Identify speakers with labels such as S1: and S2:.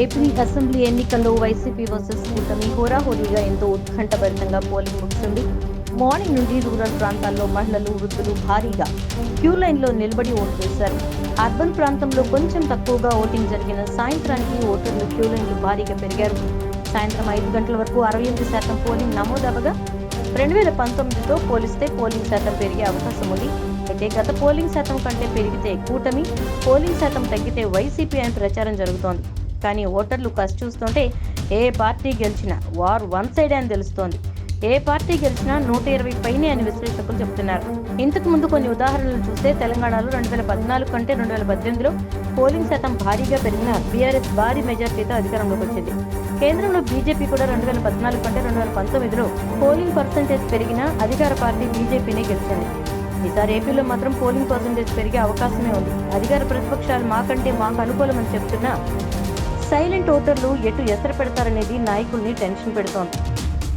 S1: AP assembly ఎన్నికల్లో YCP versus కూటమి హోరాహోరీగా ఎంతో ఉత్కంఠభరితంగా పోలింగ్ ముగిసింది మార్నింగ్ నుండి రూరల్ ప్రాంతాల్లో మహిళలు వృద్ధులు భారీగా క్యూ లైన్లో నిలబడి ఓటు చేశారు అర్బన్ ప్రాంతంలో కొంచెం తక్కువగా ఓటింగ్ జరిగిన సాయంత్రానికి ఓటర్లు క్యూ లైన్లు భారీగా పెరిగారు. సాయంత్రం ఐదు గంటల వరకు అరవై ఎనిమిది శాతం పోలింగ్ నమోదవగా రెండు వేల పంతొమ్మిదితో పోలిస్తే పోలింగ్ శాతం పెరిగే అవకాశం ఉంది. అయితే గత పోలింగ్ శాతం కంటే పెరిగితే కూటమి పోలింగ్ శాతం తగ్గితే వైసీపీ అని ప్రచారం జరుగుతోంది. కానీ ఓటర్లు కసి చూస్తుంటే ఏ పార్టీ గెలిచినా వార్ వన్ సైడ్ అని తెలుస్తోంది. ఏ పార్టీ గెలిచినా నూట ఇరవై పైనే అని విశ్లేషకులు చెబుతున్నారు ఇంతకు ముందు కొన్ని ఉదాహరణలు చూస్తే తెలంగాణలో రెండు వేల పద్నాలుగు కంటే రెండు వేల పద్దెనిమిదిలో పోలింగ్ శాతం భారీగా పెరిగిన బీఆర్ఎస్ భారీ మెజార్టీతో అధికారంలోకి వచ్చింది. కేంద్రంలో బీజేపీ కూడా రెండు వేల పద్నాలుగు కంటే రెండు వేల పంతొమ్మిదిలో పోలింగ్ పర్సంటేజ్ పెరిగినా అధికార పార్టీ బీజేపీనే గెలిచింది. ఈసారి ఏపీలో మాత్రం పోలింగ్ పర్సంటేజ్ పెరిగే అవకాశమే ఉంది. అధికార ప్రతిపక్షాలు మాకంటే మాకు అనుకూలమని చెప్తున్నా సైలెంట్ ఓటర్లు ఎటు ఎసరు పెడతారనేది నాయకుల్ని టెన్షన్ పెడుతోంది.